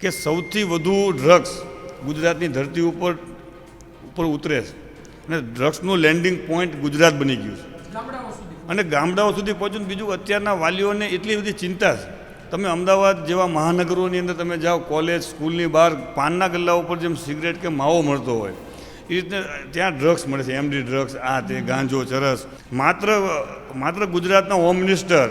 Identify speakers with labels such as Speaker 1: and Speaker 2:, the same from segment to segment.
Speaker 1: કે સૌથી વધુ ડ્રગ્સ ગુજરાતની ધરતી ઉપર ઉપર ઉતરે છે. અને ડ્રગ્સનું લેન્ડિંગ પોઈન્ટ ગુજરાત બની ગયું છે. અને ગામડાઓ સુધી પહોંચ્યું બીજું અત્યારના વાલીઓને એટલી બધી ચિંતા છે. તમે અમદાવાદ જેવા મહાનગરોની અંદર તમે જાઓ કોલેજ સ્કૂલની બહાર પાનના ગલ્લા ઉપર જેમ સિગરેટ કે માવો મળતો હોય એ રીતે ત્યાં ડ્રગ્સ મળે છે. એમડી ડ્રગ્સ આ તે ગાંજો ચરસ. માત્ર માત્ર ગુજરાતના હોમ મિનિસ્ટર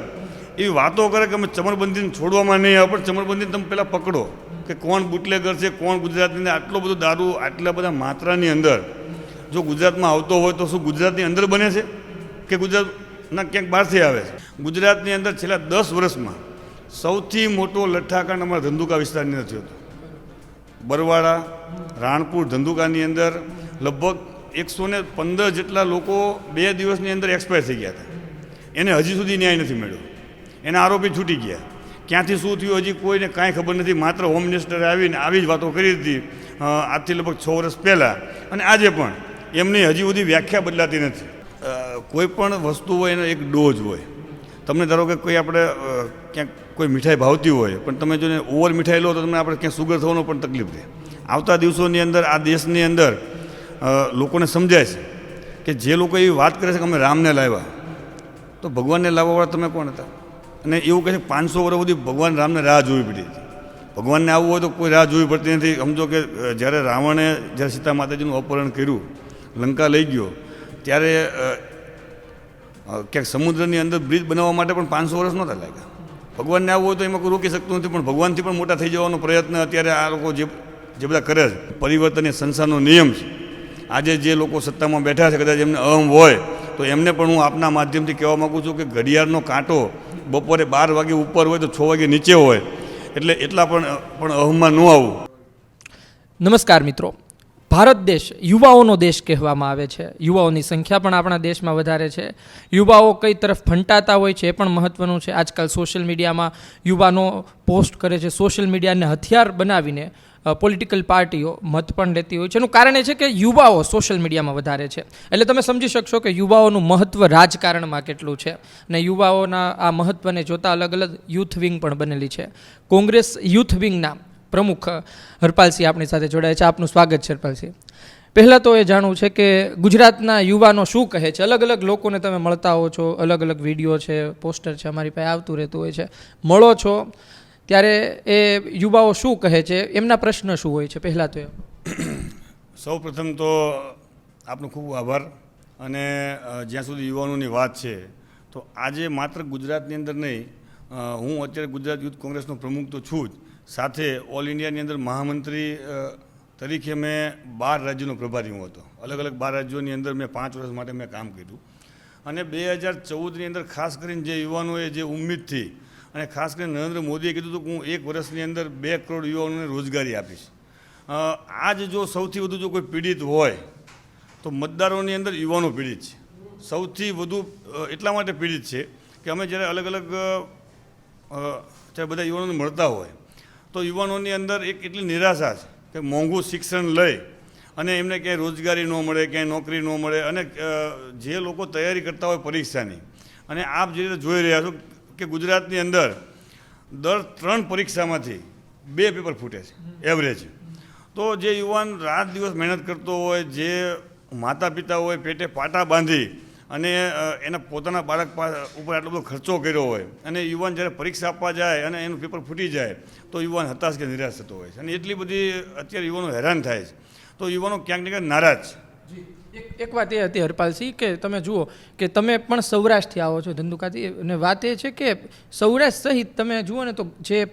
Speaker 1: એવી વાતો કરે કે અમે ચમરબંધીને છોડવામાં નહીં આવે પણ ચમરબંધીને તમે પહેલાં પકડો. કે કોણ બુટલેગર છે, કોણ ગુજરાતની આટલો બધો દારૂ, આટલા બધા માત્રાની અંદર જો ગુજરાતમાં આવતો હોય તો શું ગુજરાતની અંદર બને છે? કે ગુજરાતના ક્યાંક બહારથી આવે છે? ગુજરાતની અંદર છેલ્લા દસ વર્ષમાં સૌથી મોટો લઠ્ઠાકાંડ અમારા ધંધુકા વિસ્તારની અંદર થયો હતો. બરવાડા રાણપુર ધંધુકાની અંદર લગભગ એકસો ને પંદર જેટલા લોકો બે દિવસની અંદર એક્સપાયર થઈ ગયા હતા. એને હજી સુધી ન્યાય નથી મળ્યો. એના આરોપી છૂટી ગયા. ક્યાંથી શું થયું હજી કોઈને કાંઈ ખબર નથી. માત્ર હોમ મિનિસ્ટરે આવીને આવી જ વાતો કરી હતી આજથી લગભગ છ વર્ષ પહેલાં. અને આજે પણ એમની હજી સુધી વ્યાખ્યા બદલાતી નથી. કોઈ પણ વસ્તુ હોય એનો એક ડોઝ હોય. તમને ધારો કે કોઈ આપણે ક્યાંક કોઈ મીઠાઈ ભાવતી હોય, પણ તમે જો ઓવર મીઠાઈ લો તો તમને આપણે ક્યાંક સુગર થવાનો પણ તકલીફ રહે આવતા દિવસોની અંદર, આ દેશની અંદર લોકોને સમજાય છે કે જે લોકો એવી વાત કરે છે કે અમે રામને લાવ્યા. તો ભગવાનને લાવવાવાળા તમે કોણ હતા? અને એવું કહે છે, પાંચસો વર્ષ સુધી ભગવાન રામને રાહ જોવી પડી હતી. ભગવાનને આવવું હોય તો કોઈ રાહ જોવી પડતી નથી. સમજો કે જ્યારે રાવણે, જ્યારે સીતા માતાજીનું અપહરણ કર્યું, લંકા લઈ ગયો, ત્યારે ક્યાંક સમુદ્રની અંદર બ્રિજ બનાવવા માટે પણ પાંચસો વર્ષ નહોતા લાગ્યા. ભગવાનને આવવું હોય તો એમાં કોઈ રોકી શકતું નથી, પણ ભગવાનથી પણ મોટા થઈ જવાનો પ્રયત્ન અત્યારે આ લોકો જે જે બધા કરે છે. પરિવર્તન એ સંસારનો નિયમ છે. આજે જે લોકો સત્તામાં બેઠા છે, કદાચ એમને અહમ હોય તો એમને પણ હું આપના માધ્યમથી કહેવા માગું છું કે ઘડિયાળનો કાંટો બપોરે બાર વાગે ઉપર હોય તો છ વાગે નીચે હોય, એટલે એટલા પણ પણ અહમમાં ન આવવું
Speaker 2: નમસ્કાર મિત્રો. ભારત દેશ યુવાઓનો દેશ કહેવામાં આવે છે. યુવાઓની સંખ્યા પણ આપણા દેશમાં વધારે છે. યુવાઓ કઈ તરફ ફંટાતા હોય છે એ પણ મહત્ત્વનું છે. આજકાલ સોશિયલ મીડિયામાં યુવાનો પોસ્ટ કરે છે. સોશિયલ મીડિયાને હથિયાર બનાવીને પોલિટિકલ પાર્ટીઓ મત પણ લેતી હોય છે. એનું કારણ એ છે કે યુવાઓ સોશિયલ મીડિયામાં વધારે છે. એટલે તમે સમજી શકશો કે યુવાઓનું મહત્ત્વ રાજકારણમાં કેટલું છે. અને યુવાઓના આ મહત્ત્વને જોતા અલગ અલગ યુથ વિંગ પણ બનેલી છે. કોંગ્રેસ યુથ વિંગના પ્રમુખ હરપાલસિંહ આપણી સાથે જોડાય છે. આપનું સ્વાગત છે હરપાલસિંહ. પહેલાં તો એ જાણવું છે કે ગુજરાતના યુવાનો શું કહે છે? અલગ અલગ લોકોને તમે મળતા હો છો. અલગ અલગ વીડિયો છે, પોસ્ટર છે, અમારી પાસે આવતું રહેતું હોય છે. મળો છો. ત્યારે એ યુવાઓ શું કહે છે? એમના પ્રશ્ન શું હોય છે પહેલાં તો
Speaker 1: સૌ પ્રથમ તો આપનો ખૂબ આભાર અને જ્યાં સુધી યુવાનોની વાત છે, તો આજે માત્ર ગુજરાતની અંદર નહીં હું અત્યારે ગુજરાત યુથ કોંગ્રેસનો પ્રમુખ તો છું જ. સાથે ઓલ ઇન્ડિયાની અંદર મહામંત્રી તરીકે મેં બાર રાજ્યોનો પ્રભારી હું હતો. અલગ અલગ બાર રાજ્યોની અંદર મેં પાંચ વર્ષ માટે મેં કામ કર્યું. અને બે હજાર ચૌદની અંદર ખાસ કરીને જે યુવાનોએ જે ઉમ્મીદથી અને ખાસ કરીને નરેન્દ્ર મોદીએ કીધું હતું કે હું એક વર્ષની અંદર બે કરોડ યુવાનોને રોજગારી આપીશ. આજ જો સૌથી વધુ જો કોઈ પીડિત હોય, તો મતદારોની અંદર યુવાનો પીડિત છે. સૌથી વધુ એટલા માટે પીડિત છે કે અમે જ્યારે અલગ અલગ જ્યારે બધા યુવાનોને મળતા હોય, તો યુવાનોની અંદર એક એટલી નિરાશા છે કે મોંઘું શિક્ષણ લઈ અને એમને ક્યાંય રોજગારી ન મળે, ક્યાંય નોકરી ન મળે અને જે લોકો તૈયારી કરતા હોય પરીક્ષાની અને આપ જે રીતે જોઈ રહ્યા છો કે ગુજરાતની અંદર દર ત્રણ પરીક્ષામાંથી બે પેપર ફૂટે છે એવરેજ તો જે યુવાન રાત દિવસ મહેનત કરતો હોય, જે માતા પિતા હોય, પેટે પાટા બાંધી અને એના પોતાના બાળક ઉપર આટલો બધો ખર્ચો કર્યો હોય અને યુવાન જ્યારે પરીક્ષા આપવા જાય અને એનું પેપર ફૂટી જાય, તો યુવાન હતાશ કે નિરાશ થતો હોય છે. અને એટલી બધી અત્યારે યુવાનો હેરાન થાય છે. તો યુવાનો ક્યાંક ને ક્યાંક નારાજ છે.
Speaker 2: એક વાત એ હતી હરપાલસિંહ કે તમે જુઓ કે તમે પણ સૌરાષ્ટ્રથી આવો છો ધંધુકાથી અને વાત એ છે કે સૌરાષ્ટ્ર સહિત તમે જુઓ ને તો જે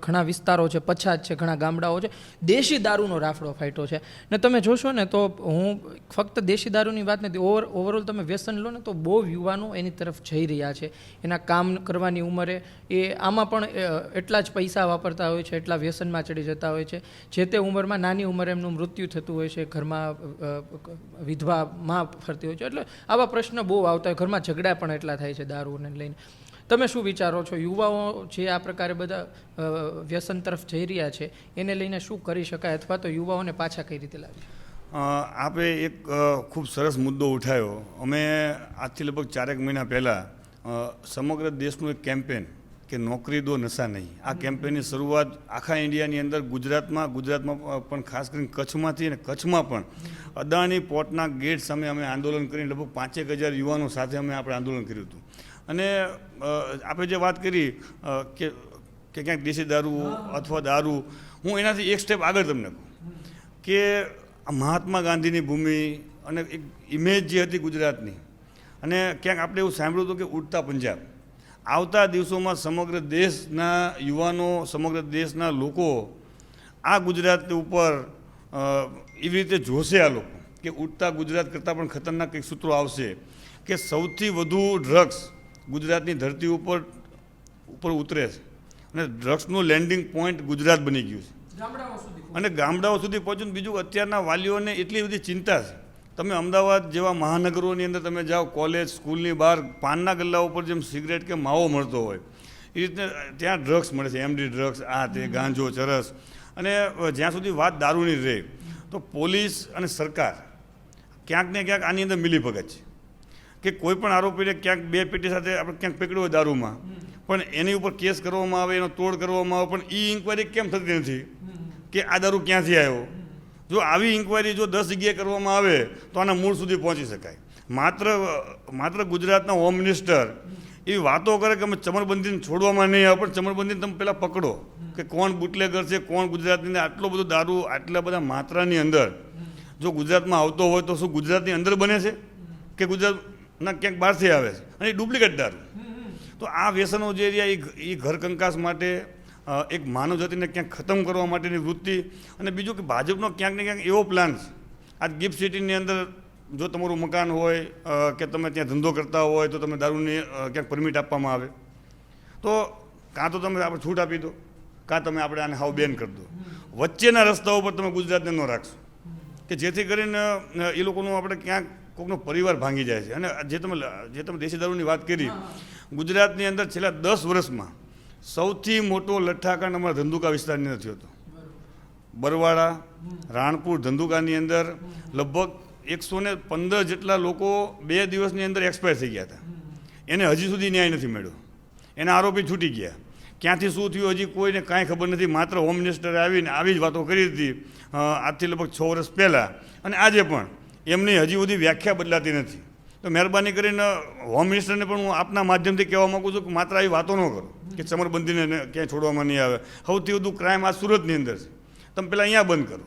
Speaker 2: ઘણા વિસ્તારો છે, પછાત છે, ઘણા ગામડાઓ છે, દેશી દારૂનો રાફડો ફાટ્યો છે. ને તમે જોશો ને તો હું ફક્ત દેશી દારૂની વાત નથી ઓવર, ઓવરઓલ તમે વ્યસન લો ને તો બહુ યુવાનો એની તરફ જઈ રહ્યા છે. એના કામ કરવાની ઉંમરે એ આમાં પણ એટલા જ પૈસા વાપરતા હોય છે, એટલા વ્યસનમાં ચડી જતા હોય છે. જે તે ઉંમરમાં નાની ઉંમરે એમનું મૃત્યુ થતું હોય છે, ઘરમાં વિધવા માં ફરતી હોય છે. એટલે આવા પ્રશ્ન બહુ આવતા હોય. ઘરમાં ઝઘડા પણ એટલા થાય છે દારૂને લઈને. તમે શું વિચારો છો? યુવાઓ જે આ પ્રકારે બધા વ્યસન તરફ જઈ રહ્યા છે, એને લઈને શું કરી શકાય? અથવા તો યુવાઓને પાછા કઈ રીતે લાવી?
Speaker 1: આપે એક ખૂબ સરસ મુદ્દો ઉઠાવ્યો અમે આજથી લગભગ ચારેક મહિના પહેલાં સમગ્ર દેશનું એક કેમ્પેન કે નોકરી દો નશા નહીં. આ કેમ્પેનની શરૂઆત આખા ઇન્ડિયાની અંદર ગુજરાતમાં ગુજરાતમાં પણ ખાસ કરીને કચ્છમાંથી અને કચ્છમાં પણ અદાણી પોર્ટના ગેટ સામે અમે આંદોલન કરીને લગભગ પાંચેક હજાર યુવાનો સાથે અમે આપણે આંદોલન કર્યું હતું. અને આપણે જે વાત કરી કે કે ક્યાંક દેશી દારૂ અથવા દારૂ હું એનાથી એક સ્ટેપ આગળ તમને કહું. કે આ મહાત્મા ગાંધીની ભૂમિ અને એક ઇમેજ જે હતી ગુજરાતની અને ક્યાંક આપણે એવું સાંભળ્યું હતું કે ઉડતા પંજાબ. આવતા દિવસોમાં સમગ્ર દેશના યુવાનો સમગ્ર દેશના લોકો આ ગુજરાત ઉપર એવી રીતે જોશે આ લોકો કે ઉઠતા ગુજરાત કરતાં પણ ખતરનાક કંઈક સૂત્રો આવશે કે સૌથી વધુ ડ્રગ્સ ગુજરાતની ધરતી ઉપર ઉપર ઉતરે છે. અને ડ્રગ્સનું લેન્ડિંગ પોઈન્ટ ગુજરાત બની ગયું છે. અને ગામડાઓ સુધી પહોંચ્યું બીજું અત્યારના વાલીઓને એટલી બધી ચિંતા છે તમે અમદાવાદ જેવા મહાનગરોની અંદર તમે જાઓ, કોલેજ, સ્કૂલની બહાર પાનના ગલ્લા ઉપર જેમ સિગરેટ કે માવો મળતો હોય, એ રીતે ત્યાં ડ્રગ્સ મળે છે એમડી ડ્રગ્સ, આ તે, ગાંજો, ચરસ. અને જ્યાં સુધી વાત દારૂની રહે, તો પોલીસ અને સરકાર ક્યાંક ને ક્યાંક આની અંદર મિલીભગત છે. કે કોઈ પણ આરોપીને ક્યાંક બે પેટી સાથે આપણે ક્યાંક પકડ્યો હોય દારૂમાં, પણ એની ઉપર કેસ કરવામાં આવે, એનો તોડ કરવામાં આવે, પણ એ ઇન્કવાયરી કેમ થતી નથી? કે આ દારૂ ક્યાંથી આવ્યો? જો આવી ઇન્કવાયરી જો દસ જગ્યાએ કરવામાં આવે, તો આના મૂળ સુધી પહોંચી શકાય. માત્ર માત્ર ગુજરાતના હોમ મિનિસ્ટર એવી વાતો કરે કે અમે ચમરબંધીને છોડવામાં નહીં આવે, પણ ચમરબંધીને તમે પહેલાં પકડો કે કોણ બુટલેગર છે, કોણ ગુજરાતની, આટલો બધો દારૂ, આટલા બધા માત્રાની અંદર જો ગુજરાતમાં આવતો હોય તો શું ગુજરાતની અંદર બને છે? કે ગુજરાતના ક્યાંક બહારથી આવે છે? અને એ ડુપ્લિકેટ દારૂ. તો આ વ્યસનો જે રહ્યા, એ ઘરકંકાસ એ ઘર કંકાસ માટે એક માનવ જાતિને ક્યાંક ખતમ કરવા માટેની વૃત્તિ અને બીજું કે ભાજપનો ક્યાંક ને ક્યાંક એવો પ્લાન છે. આ ગિફ્ટ સિટીની અંદર જો તમારું મકાન હોય કે તમે ત્યાં ધંધો કરતા હોય તો તમે દારૂની ક્યાંક પરમિટ આપવામાં આવે. તો કાં તો તમે આપણે છૂટ આપી દો કાં તમે આપણે આને હાવ બેન કરી દો. વચ્ચેના રસ્તાઓ પર તમે ગુજરાતને ન રાખશો. કે જેથી કરીને એ લોકોનું આપણે ક્યાંક કોઈકનો પરિવાર ભાંગી જાય છે. અને જે તમે જે તમે દેશી દારૂની વાત કરી ગુજરાતની અંદર છેલ્લા દસ વર્ષમાં સૌથી મોટો લઠ્ઠાકાંડ અમારા ધંધુકા વિસ્તારની નથી હતો. બરવાડા રાણપુર ધંધુકાની અંદર લગભગ એકસો ને પંદર જેટલા લોકો બે દિવસની અંદર એક્સપાયર થઈ ગયા હતા. એને હજી સુધી ન્યાય નથી મળ્યો. એના આરોપી છૂટી ગયા. ક્યાંથી શું થયું હજી કોઈને કાંઈ ખબર નથી. માત્ર હોમ મિનિસ્ટરે આવીને આવી જ વાતો કરી હતી આજથી લગભગ છ વર્ષ પહેલાં. અને આજે પણ એમની હજી સુધી વ્યાખ્યા બદલાતી નથી. તો મહેરબાની કરીને હોમ મિનિસ્ટરને પણ હું આપના માધ્યમથી કહેવા માગું છું કે માત્ર આવી વાતો ન કરો, કે ચમરબંધીને ક્યાંય છોડવામાં નહીં આવે. સૌથી વધુ ક્રાઇમ આ સુરતની અંદર છે. તમે પહેલાં અહીંયા બંધ કરો.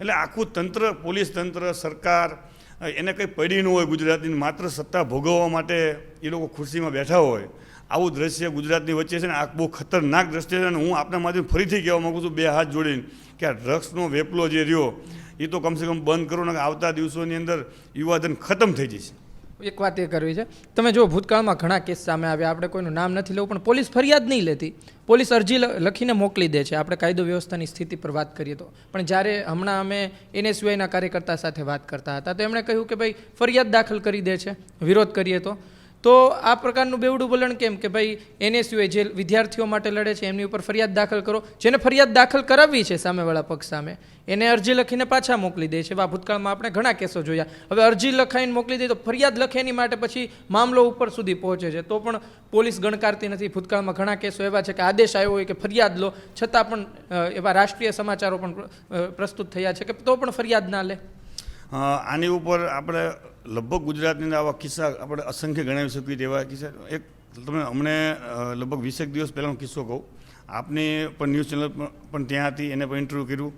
Speaker 1: એટલે આખું તંત્ર, પોલીસ તંત્ર, સરકાર, એને કંઈ પડી ન હોય ગુજરાતની, માત્ર સત્તા ભોગવવા માટે એ લોકો ખુરશીમાં બેઠા હોય. આવું દ્રશ્ય ગુજરાતની વચ્ચે છે ને આ બહુ ખતરનાક દ્રશ્ય છે અને હું આપના માધ્યમ ફરીથી કહેવા માગું છું, બે હાથ જોડીને, કે આ ડ્રગ્સનો વેપલો જે રહ્યો, એ તો કમસે કમ બંધ કરો ને આવતા દિવસોની અંદર યુવાધન ખતમ થઈ જશે.
Speaker 2: એક વાત એ કરવી છે. તમે જો ભૂતકાળમાં ઘણા કેસ સામે આવ્યા. આપણે કોઈનું નામ નથી લેવું, પણ પોલીસ ફરિયાદ નહીં લેતી. પોલીસ અરજી લખીને મોકલી દે છે. આપણે કાયદો વ્યવસ્થાની સ્થિતિ પર વાત કરીએ તો. પણ જ્યારે હમણાં અમે એનએસયુઆઈના કાર્યકર્તા સાથે વાત કરતા હતા, તો એમણે કહ્યું કે ભાઈ, ફરિયાદ દાખલ કરી દે છે. વિરોધ કરીએ તો. તો આ પ્રકારનું બેવડું વલણ કેમ? કે ભાઈ, એનએસયુએ જે વિદ્યાર્થીઓ માટે લડે છે, એમની ઉપર ફરિયાદ દાખલ કરો. જેને ફરિયાદ દાખલ કરાવવી છે સામેવાળા પક્ષ સામે, એને અરજી લખીને પાછા મોકલી દે છે. વા ભૂતકાળમાં આપણે ઘણા કેસો જોયા. હવે અરજી લખાઈને મોકલી દે તો ફરિયાદ લખે એની માટે પછી મામલો ઉપર સુધી પહોંચે છે. તો પણ પોલીસ ગણકારતી નથી. ભૂતકાળમાં ઘણા કેસો એવા છે કે આદેશ આવ્યો હોય કે ફરિયાદ લો. છતાં પણ એવા રાષ્ટ્રીય સમાચારો પણ પ્રસ્તુત થયા છે કે તો પણ ફરિયાદ ના લે.
Speaker 1: આની ઉપર આપણે લગભગ ગુજરાતની અંદર આવા કિસ્સા આપણે અસંખ્ય ગણાવી શકીએ તેવા કિસ્સા. એક, તમે અમને લગભગ વીસેક દિવસ પહેલાંનો કિસ્સો કહું. આપની પણ ન્યૂઝ ચેનલ પણ ત્યાં હતી, એને પણ ઇન્ટરવ્યૂ કર્યું.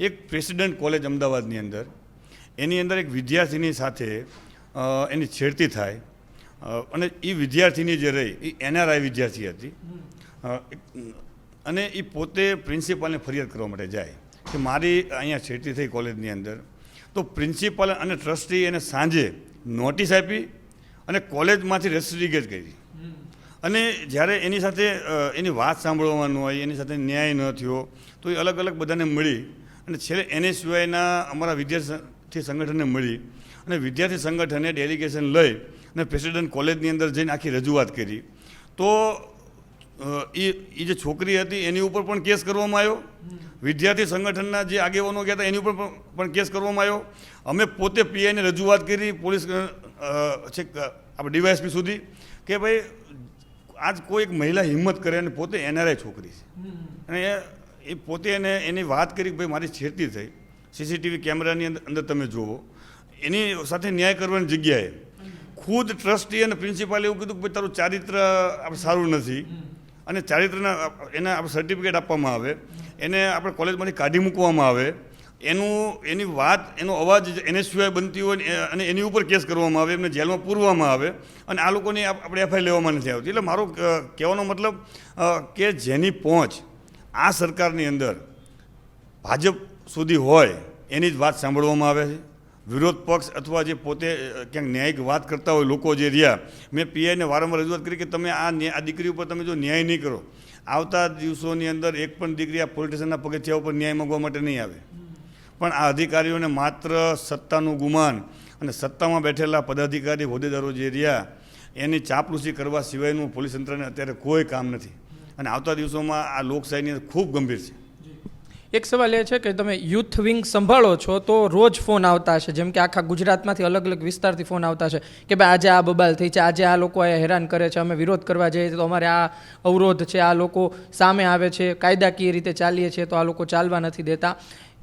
Speaker 1: એક પ્રેસિડેન્ટ કોલેજ અમદાવાદની અંદર, એની અંદર એક વિદ્યાર્થીની સાથે એની છેડતી થાય. અને એ વિદ્યાર્થીની જે રહી એ એનઆરઆઈ વિદ્યાર્થી હતી. અને એ પોતે પ્રિન્સિપાલને ફરિયાદ કરવા માટે જાય. કે મારી અહીંયા છેડતી થઈ કોલેજની અંદર. તો પ્રિન્સિપાલ અને ટ્રસ્ટી એને સાંજે નોટિસ આપી અને કોલેજમાંથી રેસ્ટ્રિગેટ કરી. અને જ્યારે એની સાથે એની વાત સાંભળવાનું હોય, એની સાથે ન્યાય ન થયો, તો એ અલગ અલગ બધાને મળી અને છેલ્લે એને સિવાયના અમારા વિદ્યાર્થી સંગઠનને મળી અને વિદ્યાર્થી સંગઠને ડેલિગેશન લઈ અને પ્રેસિડેન્ટ કોલેજની અંદર જઈને આખી રજૂઆત કરી. તો એ એ જે છોકરી હતી, એની ઉપર પણ કેસ કરવામાં આવ્યો. વિદ્યાર્થી સંગઠનના જે આગેવાનો ગયા હતા, એની ઉપર પણ- કેસ કરવામાં આવ્યો. અમે પોતે પીઆઈને રજૂઆત કરી, પોલીસ છે આપણે ડીવાયએસપી સુધી, કે ભાઈ, આજ કોઈ એક મહિલા હિંમત કરે અને પોતે એનઆરઆઈ છોકરી છે. અને એ પોતે એને, એની વાત કરી ભાઈ, મારી છેડતી થઈ. સીસીટીવી કેમેરાની અંદર તમે જુઓ. એની સાથે ન્યાય કરવાની જગ્યાએ ખુદ ટ્રસ્ટી અને પ્રિન્સિપાલે એવું કીધું કે ભાઈ, તારું ચારિત્ર આપણે સારું નથી. અને ચારિત્રના એને સર્ટિફિકેટ આપવામાં આવે, એને આપણે કોલેજમાંથી કાઢી મૂકવામાં આવે, એનું, એની વાત, એનો અવાજ એને સિવાય બનતી હોય અને એની ઉપર કેસ કરવામાં આવે, એમને જેલમાં પૂરવામાં આવે, અને આ લોકોની આપ- આપણે એફઆઈઆર લેવામાં નથી આવતી. એટલે મારો કહેવાનો મતલબ કે જેની પહોંચ આ સરકારની અંદર ભાજપ સુધી હોય, એની જ વાત સાંભળવામાં આવે છે. વિરોધ પક્ષ અથવા જે પોતે ક્યાંક ન્યાયિક વાત કરતા હોય લોકો જે રહ્યા, મેં પીઆઈને વારંવાર રજૂઆત કરી કે તમે આ આ દીકરી ઉપર તમે જો ન્યાય નહીં કરો. આવતા દિવસોની અંદર એક પણ દીકરી આ પોલીસ સ્ટેશનના પગથિયા ઉપર ન્યાય માગવા માટે નહીં આવે. પણ આ અધિકારીઓને માત્ર સત્તાનું ગુમાન અને સત્તામાં બેઠેલા પદાધિકારી, હોદ્દેદારો જે રહ્યા, એની ચાપલૂસી કરવા સિવાયનું પોલીસ તંત્રને અત્યારે કોઈ કામ નથી. અને આવતા દિવસોમાં આ લોકશાહીની ખૂબ ગંભીર છે.
Speaker 2: એક સવાલ એ છે કે તમે યુથ વિંગ સંભાળો છો તો રોજ ફોન આવતા હશે. જેમ કે આખા ગુજરાતમાંથી અલગ અલગ વિસ્તારથી ફોન આવતા છે કે ભાઈ આજે આ બબાલ થઈ છે, આજે આ લોકો હેરાન કરે છે, અમે વિરોધ કરવા જઈએ તો અમારે આ અવરોધ છે, આ લોકો સામે આવે છે, કાયદાકીય રીતે ચાલીએ છીએ તો આ લોકો ચાલવા નથી દેતા.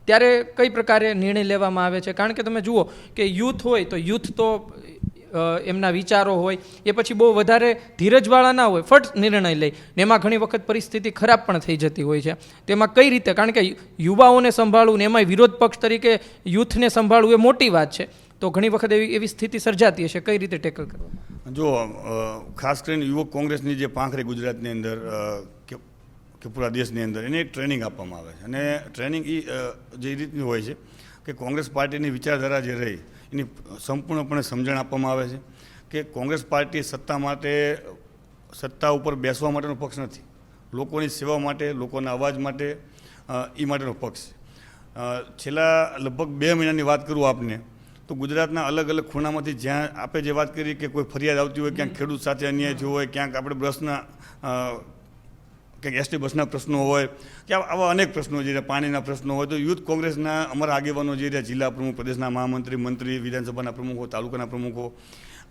Speaker 2: ત્યારે કઈ પ્રકારે નિર્ણય લેવામાં આવે છે? કારણ કે તમે જુઓ કે યુથ હોય તો યુથ તો એમના વિચારો હોય, એ પછી બહુ વધારે ધીરજવાળા ના હોય, ફટ નિર્ણય લે. એમાં ઘણી વખત પરિસ્થિતિ ખરાબ પણ થઈ જતી હોય છે. તેમાં કઈ રીતે, કારણ કે યુવાઓને સંભાળવું ને એમાંય વિરોધ પક્ષ તરીકે યુથને સંભાળવું એ મોટી વાત છે. તો ઘણી વખત એવી એવી સ્થિતિ સર્જાતી હશે. કઈ રીતે ટેકલ કરવા?
Speaker 1: જો ખાસ કરીને યુવક કોંગ્રેસની જે પાંખ રહી ગુજરાતની અંદર કે પૂરા દેશની અંદર, એને ટ્રેનિંગ આપવામાં આવે છે. અને ટ્રેનિંગ એ જે રીતની હોય છે કે કોંગ્રેસ પાર્ટીની વિચારધારા જે રહી એની સંપૂર્ણપણે સમજણ આપવામાં આવે છે કે કોંગ્રેસ પાર્ટી સત્તા માટે, સત્તા ઉપર બેસવા માટેનો પક્ષ નથી. લોકોની સેવા માટે, લોકોના અવાજ માટે એ માટેનો પક્ષ છેલ્લા લગભગ બે મહિનાની વાત કરું આપને, તો ગુજરાતના અલગ અલગ ખૂણામાંથી જ્યાં આપણે જે વાત કરી કે કોઈ ફરિયાદ આવતી હોય, ક્યાંક ખેડૂત સાથે અન્યાય થયો હોય, ક્યાંક આપણે બસના ક્યાંક એસટી બસના પ્રશ્નો હોય, કે આવા અનેક પ્રશ્નો જે પાણીના પ્રશ્નો હોય, તો યુથ કોંગ્રેસના અમારા આગેવાનો જે રહ્યા, જિલ્લા પ્રમુખ, પ્રદેશના મહામંત્રી, મંત્રી, વિધાનસભાના પ્રમુખો, તાલુકાના પ્રમુખો,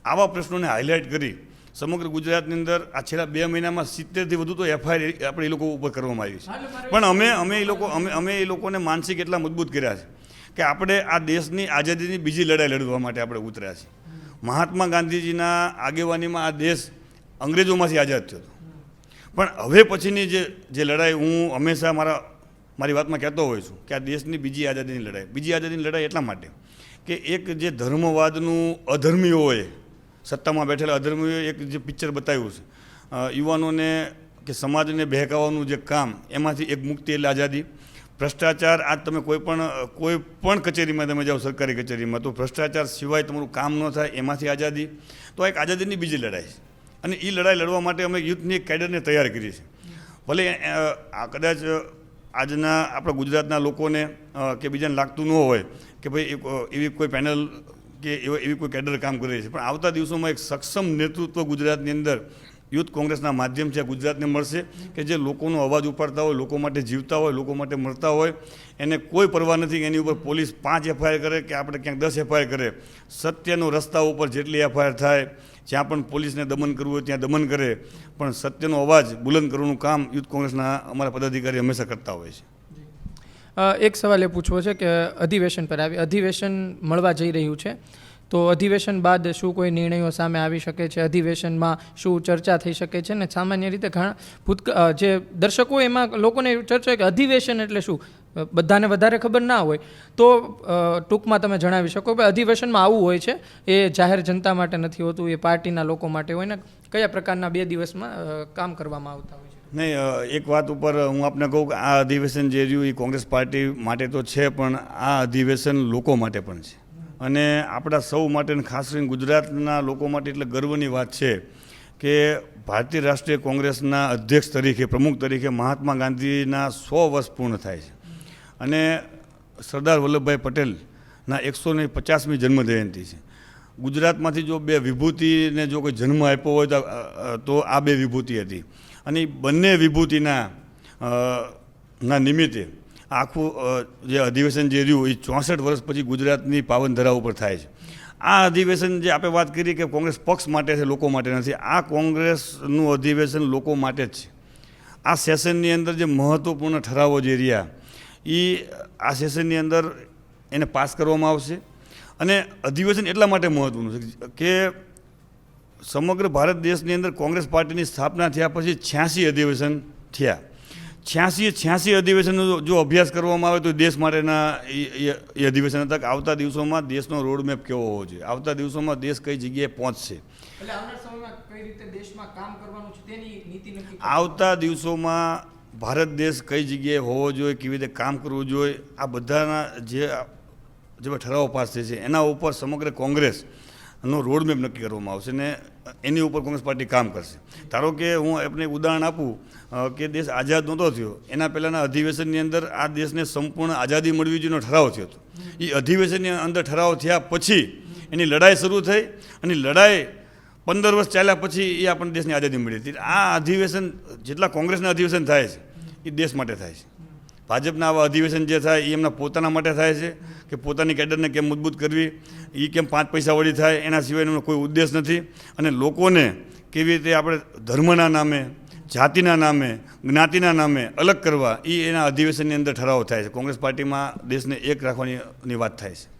Speaker 1: આવા પ્રશ્નોને હાઇલાઇટ કરી સમગ્ર ગુજરાતની અંદર આ છેલ્લા બે મહિનામાં સિત્તેરથી વધુ તો એફઆઈઆર આપણે એ લોકો ઉપર કરવામાં આવી છે. પણ અમે અમે એ લોકો અમે અમે એ લોકોને માનસિક એટલા મજબૂત કર્યા છે કે આપણે આ દેશની આઝાદીની બીજી લડાઈ લડવા માટે આપણે ઉતર્યા છીએ. મહાત્મા ગાંધીજીના આગેવાનીમાં આ દેશ અંગ્રેજોમાંથી આઝાદ થયો પણ હવે પછીની જે જે લડાઈ, હું હંમેશા મારા, મારી વાતમાં કહેતો હોઉં છું કે આ દેશની બીજી આઝાદીની લડાઈ. બીજી આઝાદીની લડાઈ એટલા માટે કે એક જે ધર્મવાદનું અધર્મીઓએ સત્તામાં બેઠેલા અધર્મીઓએ એક જે પિક્ચર બતાવ્યું છે. યુવાનોને કે સમાજને બહેકાવાનું જે કામ, એમાંથી એક મુક્તિ એટલે આઝાદી. ભ્રષ્ટાચાર આજ તમે કોઈ પણ કોઈ પણ કચેરીમાં તમે જાઓ, સરકારી કચેરીમાં, તો ભ્રષ્ટાચાર સિવાય તમારું કામ ન થાય, એમાંથી આઝાદી. તો એક આઝાદીની બીજી લડાઈ છે. અને એ લડાઈ લડવા માટે અમે યુથની એક કેડરને તૈયાર કરી છે. ભલે આ કદાચ આજના આપણા ગુજરાતના લોકોને કે બીજાને લાગતું ન હોય કે ભાઈ એવી કોઈ પેનલ કે એવા, એવી કોઈ કેડર કામ કરી રહી છે. પણ આવતા દિવસોમાં એક સક્ષમ નેતૃત્વ ગુજરાતની અંદર યુથ કોંગ્રેસના માધ્યમથી આ ગુજરાતને મળશે કે જે લોકોનો અવાજ ઉપાડતા હોય, લોકો માટે જીવતા હોય, લોકો માટે મરતા હોય, એને કોઈ પરવા નથી કે એની ઉપર પોલીસ પાંચ એફઆઈઆર કરે કે આપણે ક્યાંક દસ એફઆઈઆર કરે. સત્યનો રસ્તા ઉપર જેટલી એફઆઈઆર થાય જ્યાં પણ પોલીસને દમન કરવું હોય ત્યાં દમન કરે. પણ સત્યનો અવાજ બુલંદ કરવાનું કામ યુથ કોંગ્રેસના અમારા પદાધિકારી હંમેશા કરતા હોય છે.
Speaker 2: એક સવાલ એ પૂછવો છે કે અધિવેશન પર આવી, અધિવેશન મળવા જઈ રહ્યું છે. તો અધિવેશન બાદ શું કોઈ નિર્ણયો સામે આવી શકે છે? અધિવેશનમાં શું ચર્ચા થઈ શકે છે? ને સામાન્ય રીતે ઘણા ભૂતકાળ જે દર્શકો એમાં, લોકોને ચર્ચા કે અધિવેશન એટલે શું? બધાને વધારે ખબર ના હોય તો ટૂંકમાં તમે જણાવી શકો કે અધિવેશનમાં આવું હોય છે. એ જાહેર જનતા માટે નથી હોતું, એ પાર્ટીના લોકો માટે હોય ને કયા પ્રકારના બે દિવસમાં કામ કરવામાં આવતા હોય છે?
Speaker 1: નહીં એક વાત ઉપર હું આપને કહું કે આ અધિવેશન જે રહ્યું એ કોંગ્રેસ પાર્ટી માટે તો છે, પણ આ અધિવેશન લોકો માટે પણ છે. અને આપણા સૌ માટે ખાસ કરીને ગુજરાતના લોકો માટે એટલે ગર્વની વાત છે કે ભારતીય રાષ્ટ્રીય કોંગ્રેસના અધ્યક્ષ તરીકે, પ્રમુખ તરીકે મહાત્મા ગાંધીના સો વર્ષ પૂર્ણ થાય છે. અને સરદાર વલ્લભભાઈ પટેલના એકસો ને પચાસમી જન્મજયંતિ છે. ગુજરાતમાંથી જો બે વિભૂતિને જો કોઈ જન્મ આપ્યો હોય તો આ બે વિભૂતિ હતી. અને બંને વિભૂતિના ના નિમિત્તે આખું જે અધિવેશન જે રહ્યું એ ચોસઠ વર્ષ પછી ગુજરાતની પાવન ધરા ઉપર થાય છે. આ અધિવેશન જે આપણે વાત કરી કે કોંગ્રેસ પક્ષ માટે છે, લોકો માટે નથી. આ કોંગ્રેસનું અધિવેશન લોકો માટે જ છે. આ સેશનની અંદર જે મહત્ત્વપૂર્ણ ઠરાવો જે રહ્યા એ આ સેશનની અંદર એને પાસ કરવામાં આવશે. અને અધિવેશન એટલા માટે મહત્ત્વનું છે કે સમગ્ર ભારત દેશની અંદર કોંગ્રેસ પાર્ટીની સ્થાપના થયા પછી છ્યાસી અધિવેશન થયા. છ્યાસી છ્યાસી અધિવેશનનો જો- અભ્યાસ કરવામાં આવે તો દેશ માટેના એ- અધિવેશન હતા કે આવતા દિવસોમાં દેશનો રોડમેપ કેવો હોવો જોઈએ? આવતા દિવસોમાં દેશ કઈ જગ્યાએ પહોંચશે? આવતા દિવસોમાં ભારત દેશ કઈ જગ્યાએ હોવો જોઈએ, કેવી રીતે કામ કરવું જોઈએ, આ બધાના જે જેવા ઠરાવો પાસ થાય છે, એના ઉપર સમગ્ર કોંગ્રેસનો રોડમેપ નક્કી કરવામાં આવશે ને એની ઉપર કોંગ્રેસ પાર્ટી કામ કરશે. ધારો કે હું આપણે ઉદાહરણ આપું કે દેશ આઝાદ નહોતો થયો, એના પહેલાંના અધિવેશનની અંદર આ દેશને સંપૂર્ણ આઝાદી મળવી જોઈનો ઠરાવ થયો હતો. એ અધિવેશનની અંદર ઠરાવ થયા પછી એની લડાઈ શરૂ થઈ, અને લડાઈ પંદર વર્ષ ચાલ્યા પછી એ આપણને દેશની આઝાદી મળી હતી. આ અધિવેશન જેટલા કોંગ્રેસના અધિવેશન થાય છે, એ દેશ માટે થાય છે. ભાજપના આવા અધિવેશન જે થાય, એ એમના પોતાના માટે થાય છે કે પોતાની કેડરને કેમ મજબૂત કરવી એ કેમ પાંચ પૈસા વળી થાય, એના સિવાય એનો કોઈ ઉદ્દેશ નથી. અને લોકોને કેવી રીતે આપણે ધર્મના નામે, જાતિના નામે, જ્ઞાતિના નામે અલગ કરવા એ એના અધિવેશનની અંદર ઠરાવ થાય છે. કોંગ્રેસ પાર્ટીમાં દેશને એક રાખવાની વાત થાય છે.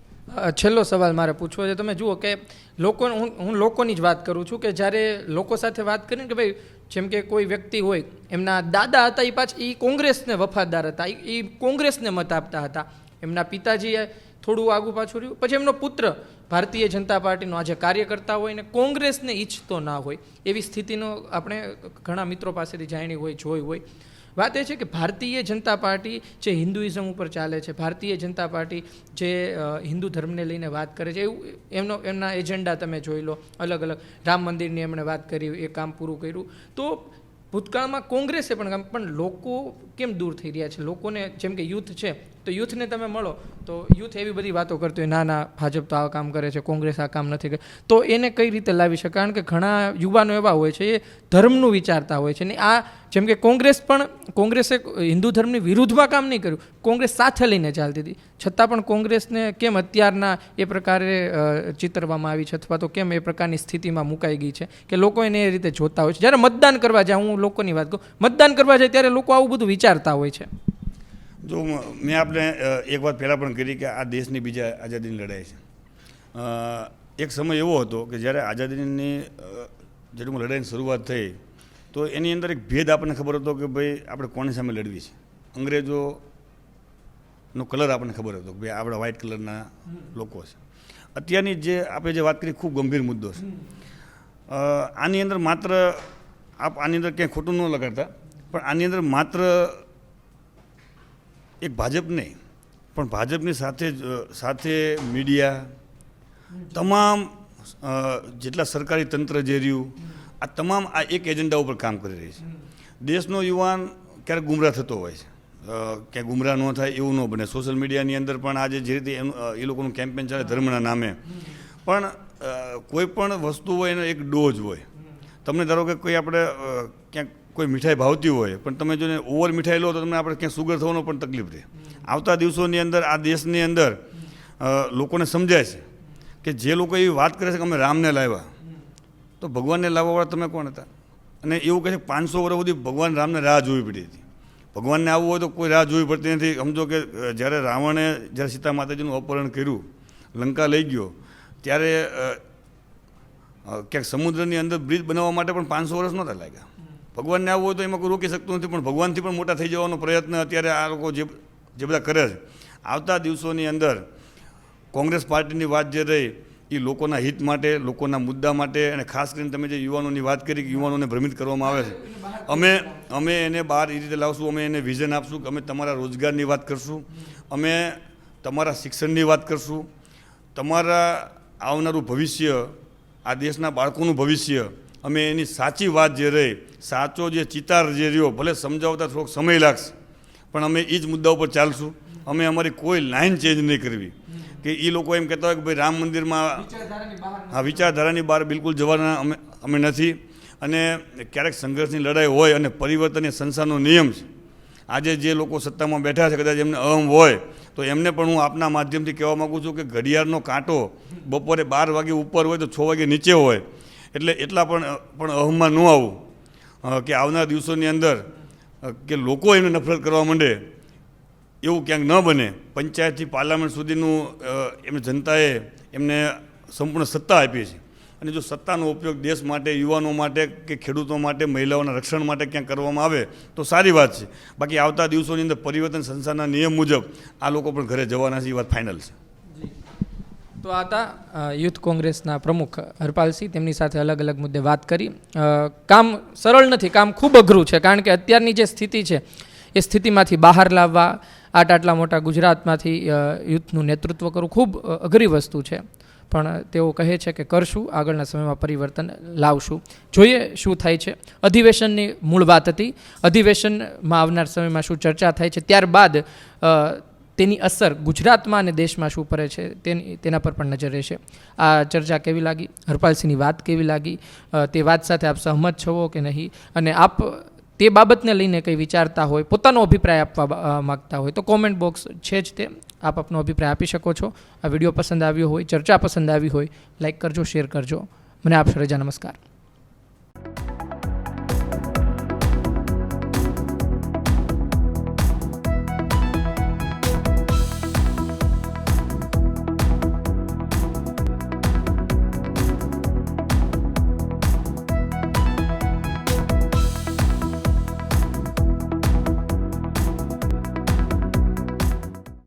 Speaker 2: છેલ્લો સવાલ મારે પૂછવો છે. તમે જુઓ કે લોકો હું હું લોકોની જ વાત કરું છું કે જ્યારે લોકો સાથે વાત કરીને કે ભાઈ, જેમ કે કોઈ વ્યક્તિ હોય, એમના દાદા હતા, એ પાછા એ કોંગ્રેસને વફાદાર હતા. એ કોંગ્રેસને મત આપતા હતા. એમના પિતાજીએ થોડું આગુ પાછું રહ્યું. પછી એમનો પુત્ર ભારતીય જનતા પાર્ટીનો આજે કાર્યકર્તા હોય ને કોંગ્રેસને ઈચ્છતો ના હોય. એવી સ્થિતિનો આપણે ઘણા મિત્રો પાસેથી જાણી હોય, જોઈ હોય. વાત એ છે કે ભારતીય જનતા પાર્ટી જે હિન્દુઇઝમ ઉપર ચાલે છે, ભારતીય જનતા પાર્ટી જે હિન્દુ ધર્મને લઈને વાત કરે છે, એવું, એમનો, એમના એજન્ડા તમે જોઈ લો, અલગ અલગ. રામ મંદિરની એમણે વાત કરી, એ કામ પૂરું કર્યું. તો ભૂતકાળમાં કોંગ્રેસે પણ કામ, પણ લોકો કેમ દૂર થઈ રહ્યા છે? લોકોને, જેમ કે યુથ છે તો યુથને તમે મળો. તો યુથ એવી બધી વાતો કરતી હોય, ના ના, ભાજપ તો આ કામ કરે છે, કોંગ્રેસ આ કામ નથી કરે. તો એને કઈ રીતે લાવી શકે? કારણ કે ઘણા યુવાનો એવા હોય છે, એ ધર્મનું વિચારતા હોય છે ને આ જેમ કે કોંગ્રેસ પણ, કોંગ્રેસે હિન્દુ ધર્મની વિરુદ્ધમાં કામ નહીં કર્યું. કોંગ્રેસ સાથે લઈને ચાલતી હતી. છતાં પણ કોંગ્રેસને કેમ અત્યારના એ પ્રકારે ચિતરવામાં આવી છે અથવા તો કેમ એ પ્રકારની સ્થિતિમાં મુકાઈ ગઈ છે કે લોકો એને એ રીતે જોતા હોય છે? જ્યારે મતદાન કરવા જાય, હું લોકોની વાત કહું, મતદાન કરવા જાય ત્યારે લોકો આવું બધું વિચારતા હોય છે.
Speaker 1: જો મેં આપણે અ, એક વાત પહેલાં પણ કરી કે આ દેશની બીજા આઝાદીની લડાઈ છે. એક સમય એવો હતો કે જ્યારે આઝાદીની જેટલું લડાઈની શરૂઆત થઈ તો એની અંદર એક ભેદ આપણને ખબર હતો કે ભાઈ આપણે કોની સામે લડવી છે. અંગ્રેજોનો કલર આપણને ખબર હતો કે ભાઈ આપણે વ્હાઇટ કલરના લોકો છે. અત્યારની જે આપણે જે વાત કરી ખૂબ ગંભીર મુદ્દો છે. આની અંદર માત્ર આપ આની અંદર ક્યાંય ખોટું ન લગાડતા પણ આની અંદર માત્ર એક ભાજપ નહીં, પણ ભાજપની સાથે સાથે મીડિયા, તમામ જેટલા સરકારી તંત્ર જે રહ્યું, આ તમામ આ એક એજન્ડા ઉપર કામ કરી રહી છે. દેશનો યુવાન ક્યારેક ગુમરાહ થતો હોય છે. ક્યાંય ગુમરાહ ન થાય એવું ન બને. સોશિયલ મીડિયાની અંદર પણ આજે જે રીતે એ લોકોનું કેમ્પેન ચાલે ધર્મના નામે. પણ કોઈ પણ વસ્તુ હોય એનો એક ડોઝ હોય. તમને ધારો કે કોઈ આપણે ક્યાંક કોઈ મીઠાઈ ભાવતી હોય, પણ તમે જો ઓવર મીઠાઈ લો તો તમને આપણે ક્યાં સુગર થવાનો પણ તકલીફ રહે. આવતા દિવસોની અંદર, આ દેશની અંદર લોકોને સમજાય છે કે જે લોકો એવી વાત કરે છે કે અમે રામને લાવ્યા, તો ભગવાનને લાવવાવાળા તમે કોણ હતા? અને એવું કહે છે પાંચસો વર્ષ સુધી ભગવાન રામને રાહ જોવી પડી હતી. ભગવાનને આવવું હોય તો કોઈ રાહ જોવી પડતી નથી. સમજો કે જ્યારે રાવણે, જ્યારે સીતા માતાજીનું અપહરણ કર્યું, લંકા લઈ ગયો, ત્યારે ક્યાંક સમુદ્રની અંદર બ્રિજ બનાવવા માટે પણ પાંચસો વર્ષ નહોતા લાગ્યા. ભગવાનને આવવું હોય તો એમાં કોઈ રોકી શકતું નથી, પણ ભગવાનથી પણ મોટા થઈ જવાનો પ્રયત્ન અત્યારે આ લોકો જે જે બધા કરે છે. આવતા દિવસોની અંદર કોંગ્રેસ પાર્ટીની વાત જે રહી એ લોકોના હિત માટે, લોકોના મુદ્દા માટે અને ખાસ કરીને તમે જે યુવાનોની વાત કરી કે યુવાનોને ભ્રમિત કરવામાં આવે છે. અમે અમે એને બહાર એ રીતે લાવશું, અમે એને વિઝન આપશું કે અમે તમારા રોજગારની વાત કરશું, અમે તમારા શિક્ષણની વાત કરશું, તમારા આવનારું ભવિષ્ય, આ દેશના બાળકોનું ભવિષ્ય અમે એની સાચી વાત જે રહી સાચો જે ચિતાર જે રહ્યો ભલે સમજાવતા થોડોક સમય લાગશે પણ અમે એ જ મુદ્દા ઉપર ચાલશું. અમે અમારી કોઈ લાઈન ચેન્જ નહીં કરવી. કે એ લોકો એમ કહેતા હોય કે ભાઈ રામ મંદિરમાં હા વિચારધારાની બહાર બિલકુલ જવાના અમે અમે નથી. અને ક્યારેક સંઘર્ષની લડાઈ હોય અને પરિવર્તન એ સંસારનો નિયમ છે. આજે જે લોકો સત્તામાં બેઠા છે કદાચ એમને અહમ હોય તો એમને પણ હું આપના માધ્યમથી કહેવા માગું છું કે ઘડિયાળનો કાંટો બપોરે બાર વાગે ઉપર હોય તો છ વાગે નીચે હોય. એટલે એટલા પણ પણ અહમમાં ન આવું. કે આવનાર દિવસોની અંદર કે લોકો એમને નફરત કરવા માંડે, એવું ક્યાંક ન બને. પંચાયતથી પાર્લામેન્ટ સુધીનું એમ જનતાએ એમને સંપૂર્ણ સત્તા આપી છે અને જો સત્તાનો ઉપયોગ દેશ માટે, યુવાનો માટે, કે ખેડૂતો માટે, મહિલાઓના રક્ષણ માટે ક્યાંક કરવામાં આવે, તો સારી વાત છે. બાકી આવતા દિવસોની અંદર પરિવર્તન સંસ્થાના નિયમ મુજબ આ લોકો પણ ઘરે જવાના છે, એ વાત ફાઇનલ છે.
Speaker 2: તો આ હતા યુથ કોંગ્રેસના પ્રમુખ હરપાલસિંહ તેમની સાથે અલગ અલગ મુદ્દે વાત કરી. કામ સરળ નથી, કામ ખૂબ અઘરું છે, કારણ કે અત્યારની જે સ્થિતિ છે, એ સ્થિતિમાંથી બહાર લાવવા, આટ આટલા મોટા ગુજરાતમાંથી યુથનું નેતૃત્વ કરવું ખૂબ અઘરી વસ્તુ છે. પણ તેઓ કહે છે કે કરશું, આગળના સમયમાં પરિવર્તન લાવશું. જોઈએ શું થાય છે. અધિવેશનની મૂળ વાત હતી. અધિવેશનમાં આવનાર સમયમાં શું ચર્ચા થાય છે. ત્યારબાદ તેની અસર ગુજરાતમાં અને દેશમાં શું પડે છે તેની, તેના પર પણ નજર રહેશે. આ ચર્ચા કેવી લાગી? હરપાલસિંહની વાત કેવી લાગી? તે વાત સાથે આપ સહમત છો કે નહીં? અને આપ તે બાબતને લઈને કંઈ વિચારતા હોય, પોતાનો અભિપ્રાય આપવા માગતા હોય તો કોમેન્ટ બોક્સ છે જ તે. આપ આપનો અભિપ્રાય આપી શકો છો. આ વીડિયો પસંદ આવ્યો હોય, ચર્ચા પસંદ આવી હોય લાઇક કરજો, શેર કરજો. મને આપશો રજા, નમસ્કાર.